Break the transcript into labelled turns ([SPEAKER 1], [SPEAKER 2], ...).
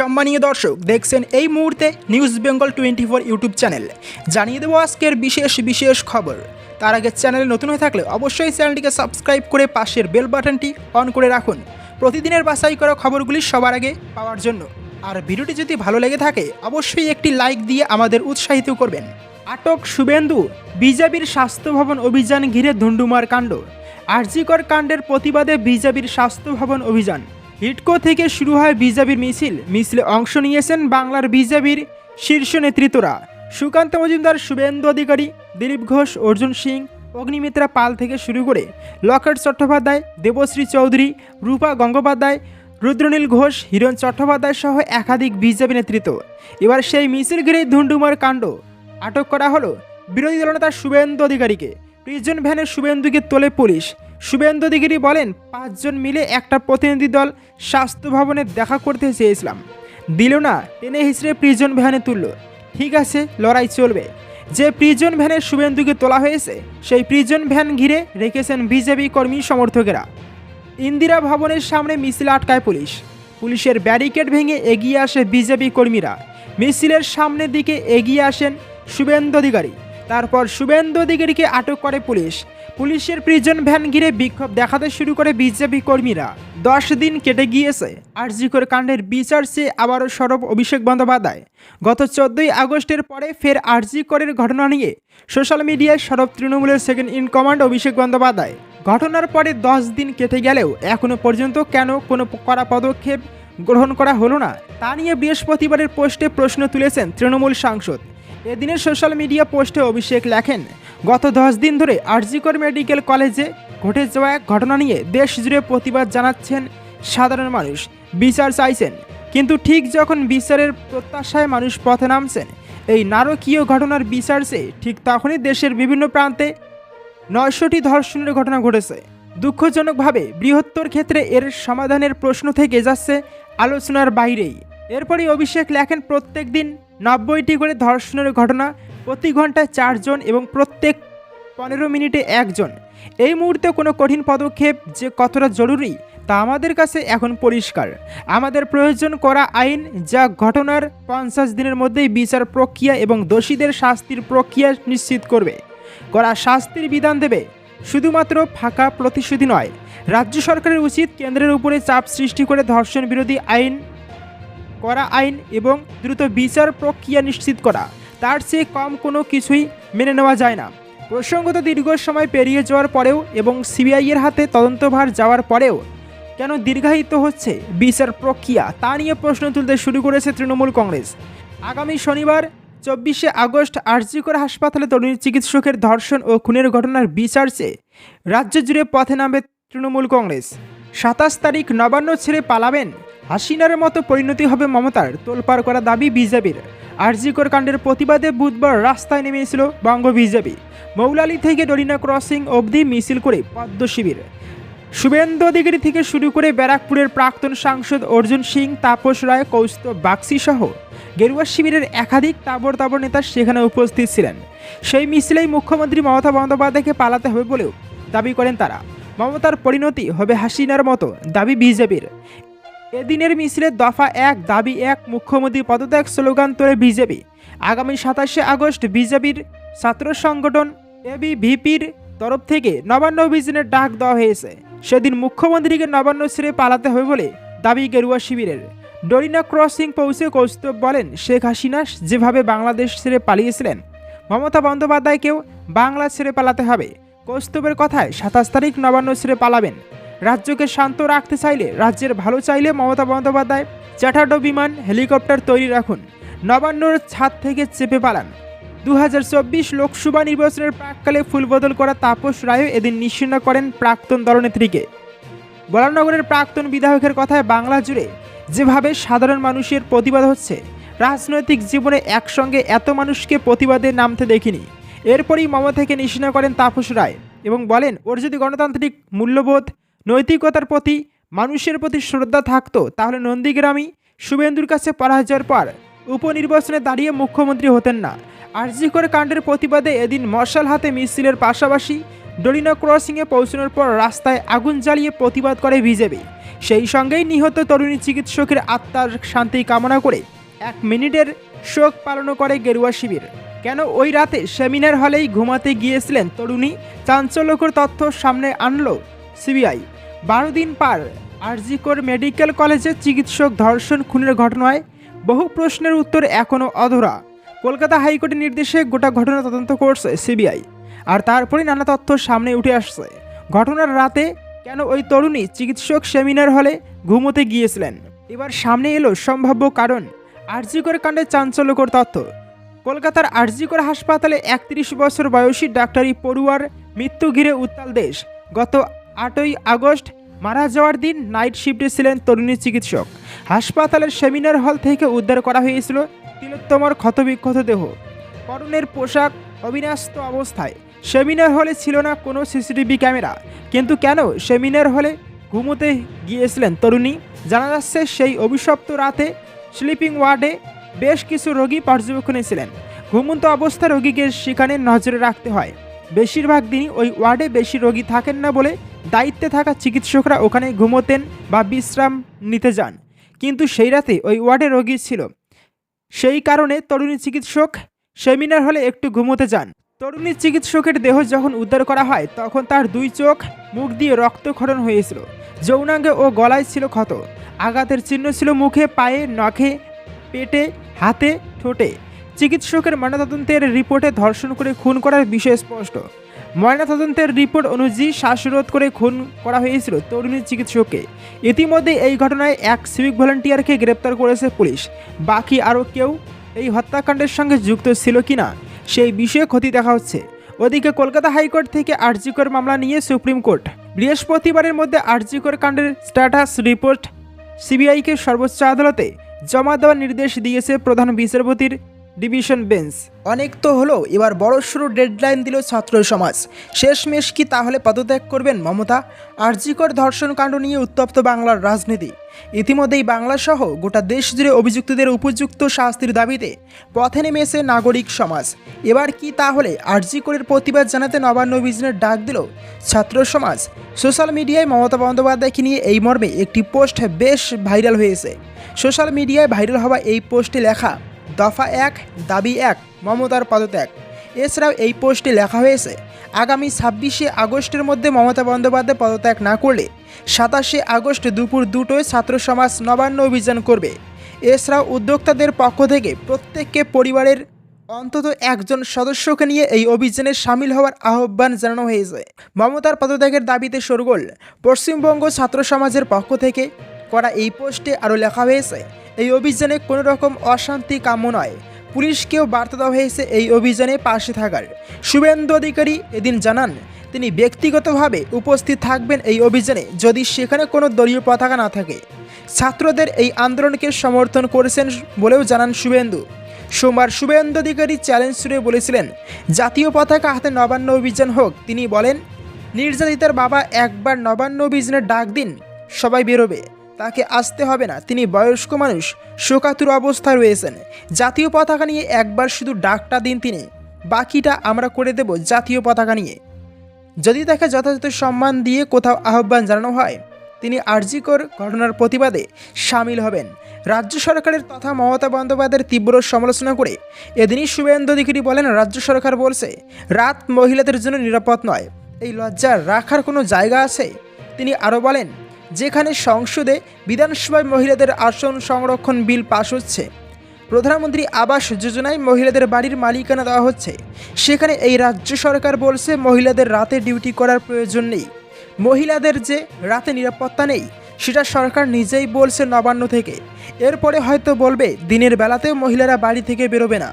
[SPEAKER 1] সম্মানীয় দর্শক, দেখছেন এই মুহূর্তে news Bengal twenty four YouTube channel জানিয়ে দেবো আজকের বিশেষ বিশেষ খবর। তার আগে চ্যানেলে নতুন হয়ে থাকলে অবশ্যই চ্যানেলটিকে সাবস্ক্রাইব করে পাশের বেল বাটনটি অন করে রাখুন। প্রতিদিনের বাছাই করা খবরগুলি সবার আগে পাওয়ার জন্য। আর ভিডিওটি যদি ভালো লেগে থাকে, অবশ্যই একটি লাইক দিয়ে আমাদের উৎসাহিত করবেন। আটক শুভেন্দু, বিজেপির স্বাস্থ্য ভবন অভিযান ঘিরে ধুন্ডুমার কাণ্ড। আরজিকর কাণ্ডের প্রতিবাদে বিজেপির স্বাস্থ্য ভবন অভিযান। হিটকো থেকে শুরু হয় বিজেপির মিছিল। মিছিলে অংশ নিয়েছেন বাংলার বিজেপির শীর্ষ নেতৃত্বরা। সুকান্ত মজুমদার, শুভেন্দু অধিকারী, দিলীপ ঘোষ, অর্জুন সিং, অগ্নিমিত্রা পাল থেকে শুরু করে লকেট চট্টোপাধ্যায়, দেবশ্রী চৌধুরী, রূপা গঙ্গোপাধ্যায়, রুদ্রনীল ঘোষ, হিরণ চট্টোপাধ্যায় সহ একাধিক বিজেপি নেতৃত্ব। এবার সেই মিছিল ঘিরেই ধুন্ডুমার কাণ্ড। আটক করা হলো বিরোধী দলনেতা শুভেন্দু অধিকারীকে। প্রিজন ভ্যানে শুভেন্দুকে তোলে পুলিশ। শুভেন্দু অধিকারী বলেন, পাঁচজন মিলে একটা প্রতিনিধি দল স্বাস্থ্য ভবনে দেখা করতে চেয়েছিলাম। দিল না, টেনে হিসড়ে প্রিজন ভ্যানে তুলল। ঠিক আছে, লড়াই চলবে। যে প্রিজন ভ্যানে শুভেন্দুকে তোলা হয়েছে, সেই প্রিজন ভ্যান ঘিরে রেখেছেন বিজেপি কর্মী সমর্থকেরা। ইন্দিরা ভবনের সামনে মিছিল আটকায় পুলিশ। পুলিশের ব্যারিকেড ভেঙে এগিয়ে আসে বিজেপি কর্মীরা। মিছিলের সামনের দিকে এগিয়ে আসেন শুভেন্দু অধিকারী। তারপর শুভেন্দু অধিকারীকে আটক করে পুলিশ। পুলিশের প্রিজন ভ্যান ঘিরে বিক্ষোভ দেখাতে শুরু করে বিজেপি কর্মীরা। দশ দিন কেটে গিয়েছে। আরজিকর কাণ্ডের বিচার চেয়ে আবারও সরব অভিষেক বন্দ্যোপাধ্যায়। গত চোদ্দই আগস্টের পরে ফের আরজিকরের ঘটনা নিয়ে সোশ্যাল মিডিয়ায় সরব তৃণমূলের second in command Abhishek Bandyopadhyay. ঘটনার পরে দশ দিন কেটে গেলেও এখনও পর্যন্ত কেন কোনো কড়া পদক্ষেপ গ্রহণ করা হলো না, তা নিয়ে বৃহস্পতিবারের পোস্টে প্রশ্ন তুলেছেন তৃণমূল সাংসদ। এদিনের সোশ্যাল মিডিয়া পোস্টে অভিষেক লেখেন, গত দশ দিন ধরে আরজিকর মেডিকেল কলেজে ঘটে যাওয়া এক ঘটনা নিয়ে দেশ জুড়ে প্রতিবাদ জানাচ্ছেন সাধারণ মানুষ। বিচার চাইছেন, কিন্তু ঠিক যখন বিচারের প্রত্যাশায় মানুষ পথে নামছেন, এই নারকীয় ঘটনার বিচার চেয়ে ঠিক তখনই দেশের বিভিন্ন প্রান্তে নয়শোটি ধর্ষণের ঘটনা ঘটেছে। দুঃখজনকভাবে বৃহত্তর ক্ষেত্রে এর সমাধানের প্রশ্ন থেকে যাচ্ছে আলোচনার বাইরেই। এরপরই অভিষেক লেখেন, প্রত্যেক দিন নব্বইটি করে ধর্ষণের ঘটনা, প্রতি ঘন্টায় চারজন এবং প্রত্যেক পনেরো মিনিটে একজন। এই মুহূর্তে কোনো কঠিন পদক্ষেপ যে কতটা জরুরি তা আমাদের কাছে এখন পরিষ্কার। আমাদের প্রয়োজন করা আইন যা ঘটনার পঞ্চাশ দিনের মধ্যেই বিচার প্রক্রিয়া এবং দোষীদের শাস্তির প্রক্রিয়া নিশ্চিত করবে। করা শাস্তির বিধান দেবে শুধুমাত্র ফাঁকা প্রতিশ্রুতি নয়। রাজ্য সরকারের উচিত কেন্দ্রের উপরে চাপ সৃষ্টি করে ধর্ষণ বিরোধী আইন করা আইন এবং দ্রুত বিচার প্রক্রিয়া নিশ্চিত করা। তার চেয়ে কম কোনো কিছুই মেনে নেওয়া যায় না। প্রসঙ্গত দীর্ঘ সময় পেরিয়ে যাওয়ার পরেও এবং সিবিআইয়ের হাতে তদন্তভার যাওয়ার পরেও কেন দীর্ঘায়িত হচ্ছে বিচার প্রক্রিয়া, তা নিয়ে প্রশ্ন তুলতে শুরু করেছে তৃণমূল কংগ্রেস। আগামী শনিবার, চব্বিশে আগস্ট, আরজিকর হাসপাতালে তরুণী চিকিৎসকের ধর্ষণ ও খুনের ঘটনার বিচার চেয়ে রাজ্য জুড়ে পথে নামবে তৃণমূল কংগ্রেস। সাতাশ তারিখ নবান্ন ছেড়ে পালাবেন হাসিনার মতো পরিণতি হবে মমতার তোলপাড় করা দাবি বিজেপির। আরজিকর কাণ্ডের প্রতিবাদে বুধবার রাস্তায় নেমেছিল বঙ্গ বিজেপি। মৌলালি থেকে ডরিনা ক্রসিং অবধি মিছিল করে পদ্ম শিবির। শুভেন্দু অধিকারী থেকে শুরু করে ব্যারাকপুরের প্রাক্তন সাংসদ অর্জুন সিং, তাপস রায়, কৌস্তব বাক্সি সহ গেরুয়া শিবিরের একাধিক তাবর তাবর নেতা সেখানে উপস্থিত ছিলেন। সেই মিছিলেই মুখ্যমন্ত্রী মমতা বন্দ্যোপাধ্যায়কে পালাতে হবে বলেও দাবি করেন তারা। মমতার পরিণতি হবে হাসিনার মতো দাবি বিজেপির। এদিনের মিছিলে দফা এক, দাবি এক মুখ্যমন্ত্রী পদত্যাগ স্লোগান তোলে বিজেপি। আগামী সাতাশে আগস্ট বিজেপির ছাত্র সংগঠন এবিভিপির তরফ থেকে নবান্ন অভিযানের ডাক দেওয়া হয়েছে। সেদিন মুখ্যমন্ত্রীকে নবান্ন ছেড়ে পালাতে হবে বলে দাবি গেরুয়া শিবিরের। ডরিনা ক্রসিং পৌঁছে কৌস্তব বলেন, শেখ হাসিনা যেভাবে বাংলাদেশ ছেড়ে পালিয়েছিলেন, মমতা বন্দ্যোপাধ্যায়কেও বাংলা ছেড়ে পালাতে হবে। কৌস্তবের কথায় সাতাশ তারিখ নবান্ন ছেড়ে পালাবেন। রাজ্যকে শান্ত রাখতে চাইলে, রাজ্যের ভালো চাইলে মমতা বন্দ্যোপাধ্যায় চ্যাটার্ড বিমান হেলিকপ্টার তৈরি রাখুন। নবান্নর ছাদ থেকে চেপে পালান। দু হাজার চব্বিশ লোকসভা নির্বাচনের প্রাককালে ফুলবদল করা তাপস রায়ও এদিন নিশ্চিন্ন করেন প্রাক্তন দলনেত্রীকে। বরানগরের প্রাক্তন বিধায়কের কথায় বাংলা জুড়ে যেভাবে সাধারণ মানুষের প্রতিবাদ হচ্ছে, রাজনৈতিক জীবনে একসঙ্গে এত মানুষকে প্রতিবাদে নামতে দেখিনি। এরপরই মমতাকে নিশ্চিন্ন করেন তাপস রায় এবং বলেন, ওর যদি গণতান্ত্রিক মূল্যবোধ নৈতিকতার প্রতি, মানুষের প্রতি শ্রদ্ধা থাকতো, তাহলে নন্দীগ্রামই শুভেন্দুর কাছে পরাজয়ের পর উপনির্বাচনে দাঁড়িয়ে মুখ্যমন্ত্রী হতেন না। আরজিকর কাণ্ডের প্রতিবাদে এদিন মশাল হাতে মিছিলের পাশাপাশি ডরিনা ক্রসিংয়ে পৌঁছানোর পর রাস্তায় আগুন জ্বালিয়ে প্রতিবাদ করে বিজেপি। সেই সঙ্গেই নিহত তরুণী চিকিৎসকের আত্মার শান্তি কামনা করে এক মিনিটের শোক পালন করে গেরুয়া শিবির। কেন ওই রাতে সেমিনার হলেই ঘুমাতে গিয়েছিলেন তরুণী, চাঞ্চল্যকর তথ্য সামনে আনলো সিবিআই। বারো দিন পার আরজিকর মেডিকেল কলেজে চিকিৎসক ধর্ষণ, খুনের ঘটনায় বহু প্রশ্নের উত্তর এখনও অধরা। কলকাতা হাইকোর্টের নির্দেশে গোটা ঘটনা তদন্ত করছে সিবিআই। আর তারপরে নানা তথ্য সামনে উঠে আসছে। ঘটনার রাতে কেন ওই তরুণী চিকিৎসক সেমিনার হলে ঘুমোতে গিয়েছিলেন? এবার সামনে এলো সম্ভাব্য কারণ, আরজিকর কাণ্ডে চাঞ্চল্যকর তথ্য। কলকাতার আরজিকর হাসপাতালে একত্রিশ বছর বয়সী ডাক্তারি পড়ুয়ার মৃত্যু ঘিরে উত্তাল দেশ। গত আটই আগস্ট মারা যাওয়ার দিন নাইট শিফটে ছিলেন তরুণী চিকিৎসক। হাসপাতালের সেমিনার হল থেকে উদ্ধার করা হয়েছিল তিলোত্তমার ক্ষতবিক্ষত দেহ। পরনের পোশাক অবিন্যস্ত অবস্থায়। সেমিনার হলে ছিল না কোনো সিসিটিভি ক্যামেরা। কিন্তু কেন সেমিনার হলে ঘুমোতে গিয়েছিলেন তরুণী? জানা যাচ্ছে সেই অভিশপ্ত রাতে স্লিপিং ওয়ার্ডে বেশ কিছু রোগী পর্যবেক্ষণে ছিলেন। ঘুমন্ত অবস্থা রোগীকে সেখানে নজরে রাখতে হয়। বেশিরভাগ দিনই ওই ওয়ার্ডে বেশি রোগী থাকেন না বলে দায়িত্বে থাকা চিকিৎসকরা ওখানে ঘুমোতেন বা বিশ্রাম নিতে যান। কিন্তু সেই রাতে ওই ওয়ার্ডে রোগী ছিল। সেই কারণে তরুণী চিকিৎসক সেমিনার হলে একটু ঘুমোতে যান। তরুণী চিকিৎসকের দেহ যখন উদ্ধার করা হয়, তখন তার দুই চোখ, মুখ দিয়ে রক্তক্ষরণ হয়েছিল। যৌনাঙ্গে ও গলায় ছিল ক্ষত। আঘাতের চিহ্ন ছিল মুখে, পায়ে নখে পেটে, হাতে, ঠোঁটে। চিকিৎসকের ময়নাতদন্তের রিপোর্টে ধর্ষণ করে খুন করার বিষয় স্পষ্ট। ময়নাতদন্তের রিপোর্ট অনুযায়ী শ্বাসরোধ করে খুন করা হয়েছিল তরুণী চিকিৎসককে। ইতিমধ্যে এই ঘটনায় এক সিভিক ভলান্টিয়ারকে গ্রেপ্তার করেছে পুলিশ। বাকি আরও কেউ এই হত্যাকাণ্ডের সঙ্গে যুক্ত ছিল কিনা, সেই বিষয়ে ক্ষতি দেখা হচ্ছে। ওদিকে কলকাতা হাইকোর্ট থেকে আরজিকর মামলা নিয়ে সুপ্রিম কোর্ট। বৃহস্পতিবারের মধ্যে আরজিকর কাণ্ডের স্ট্যাটাস রিপোর্ট সিবিআইকে সর্বোচ্চ আদালতে জমা দেওয়ার নির্দেশ দিয়েছে প্রধান বিচারপতির ডিভিশন বেঞ্চ অনেক তো হলো, এবার বড় বড়সড় ডেডলাইন দিল ছাত্র সমাজ। শেষমেশ কি তাহলে পদত্যাগ করবেন মমতা? আরজিকর ধর্ষণ কাণ্ড নিয়ে উত্তপ্ত বাংলার রাজনীতি। ইতিমধ্যেই বাংলা সহ গোটা দেশ জুড়ে অভিযুক্তদের উপযুক্ত শাস্তির দাবিতে পথে নেমেছে নাগরিক সমাজ। এবার কি তাহলে আরজিকরের প্রতিবাদ জানাতে নবান্ন অভিযানের ডাক দিল ছাত্র সমাজ? সোশ্যাল মিডিয়ায় মমতা বন্দ্যোপাধ্যায়কে নিয়ে এই মর্মে একটি পোস্ট বেশ ভাইরাল হয়েছে। সোশ্যাল মিডিয়ায় ভাইরাল হওয়া এই পোস্টে লেখা দফা এক, দাবি এক, মমতার পদত্যাগ। এছাড়াও এই পোস্টে লেখা হয়েছে, আগামী ছাব্বিশে আগস্টের মধ্যে মমতা বন্দ্যোপাধ্যায় পদত্যাগ না করলে সাতাশে আগস্ট দুপুর দুটোয় ছাত্র সমাজ নবান্ন অভিযান করবে। এছাড়াও উদ্যোক্তাদের পক্ষ থেকে প্রত্যেককে পরিবারের অন্তত একজন সদস্যকে নিয়ে এই অভিযানে সামিল হওয়ার আহ্বান জানানো হয়েছে। মমতার পদত্যাগের দাবিতে সরগোল পশ্চিমবঙ্গ ছাত্র সমাজের পক্ষ থেকে করা এই পোস্টে আরও লেখা হয়েছে এই অভিযানে কোনো রকম অশান্তি কাম্য নয়। পুলিশকেও বার্তা দেওয়া হয়েছে এই অভিযানে পাশে থাকার। শুভেন্দু অধিকারী এদিন জানান, তিনি ব্যক্তিগতভাবে উপস্থিত থাকবেন এই অভিযানে যদি সেখানে কোনো দলীয় পতাকা না থাকে। ছাত্রদের এই আন্দোলনকে সমর্থন করেছেন বলেও জানান শুভেন্দু। সোমবার শুভেন্দু অধিকারী চ্যালেঞ্জ ছুড়ে বলেছিলেন, জাতীয় পতাকা হাতে নবান্ন অভিযান হোক। তিনি বলেন, নির্যাতিতার বাবা একবার নবান্ন অভিযানের ডাক দিন, সবাই বেরোবে। তাকে আসতে হবে না। তিনি বয়স্ক মানুষ, শোকাতুর অবস্থায় রয়েছেন। জাতীয় পতাকা নিয়ে একবার শুধু ডাকটা দিন তিনি। বাকিটা আমরা করে দেব জাতীয় পতাকা নিয়ে। যদি তাকে যথাযথ সম্মান দিয়ে কোথাও আহ্বান জানানো হয়, তিনি আর্জিকর ঘটনার প্রতিবাদে সামিল হবেন। রাজ্য সরকারের তথা মমতা বন্দ্যোপাধ্যায়ের তীব্র সমালোচনা করে এদিনই শুভেন্দু অধিকারী বলেন, রাজ্য সরকার বলছে, রাত মহিলাদের জন্য নিরাপদ নয়। এই লজ্জা রাখার কোনো জায়গা আছে? তিনি আরও বলেন যেখানে সংসদে বিধানসভায় মহিলাদের আসন সংরক্ষণ বিল পাশ হচ্ছে। প্রধানমন্ত্রী আবাস যোজনায় মহিলাদের বাড়ির মালিকানা দেওয়া হচ্ছে। সেখানে এই রাজ্য সরকার বলছে মহিলাদের রাতে ডিউটি করার প্রয়োজন নেই। মহিলাদের যে রাতে নিরাপত্তা নেই, সেটা সরকার নিজেই বলছে নবান্ন থেকে। এরপরে হয়তো বলবে দিনের বেলাতেও মহিলারা বাড়ি থেকে বেরোবে না।